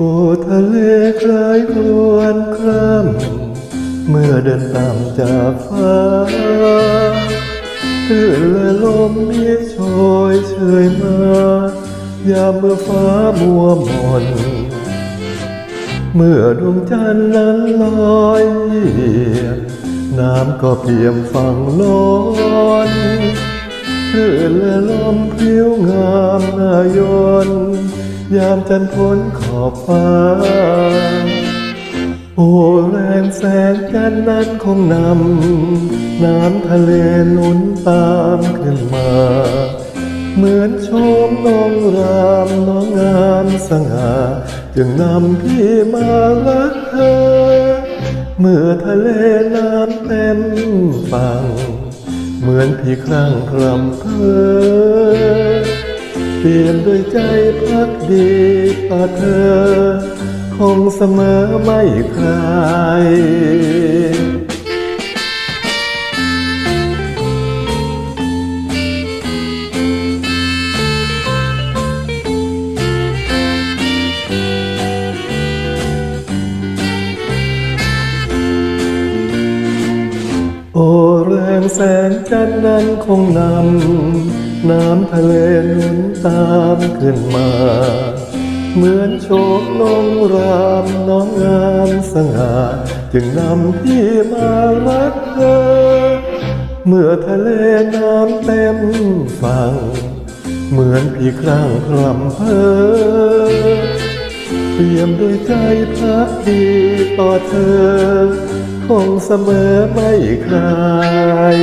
รายครวนคร่ำเมื่อเดินตามจากฟ้าคลื่นและลมมีโชยเชยมายามเมื่อฟ้ามัวหมนเมื่อดวงจันทร์นั้นลอยเหยียบน้ำก็เพียมฟังลอนคลื่นและลมพริ้วงามนาย ยามจันทร์พ้นขอบฟ้า โอ้แรงแสงจันนั้นคงนำ น้ำทะเลหนุนตามขึ้นมา เหมือนชมน้องรามน้องงามสง่าจึงนำพี่มารักเธอ เมื่อทะเลน้ำเต็มฝั่ง เหมือนพี่ครั้งพรำเพอ เปลี่ยนด้วยใจพักดีต่อเธอ คงเสมอไม่คลายโอ้แรงแสงจันนั้นคงนำ น้ำทะเลหนุนตามขึ้นมา เหมือนโชคน้องรามน้องงามสง่าจึงนำพี่มารักเธอ เมื่อทะเลน้ำเต็มฝั่ง เหมือนพี่ครั้งพรำเพอเปี่ยมด้วยใจพักดีต่อเธอ คงเสมอไม่คลาย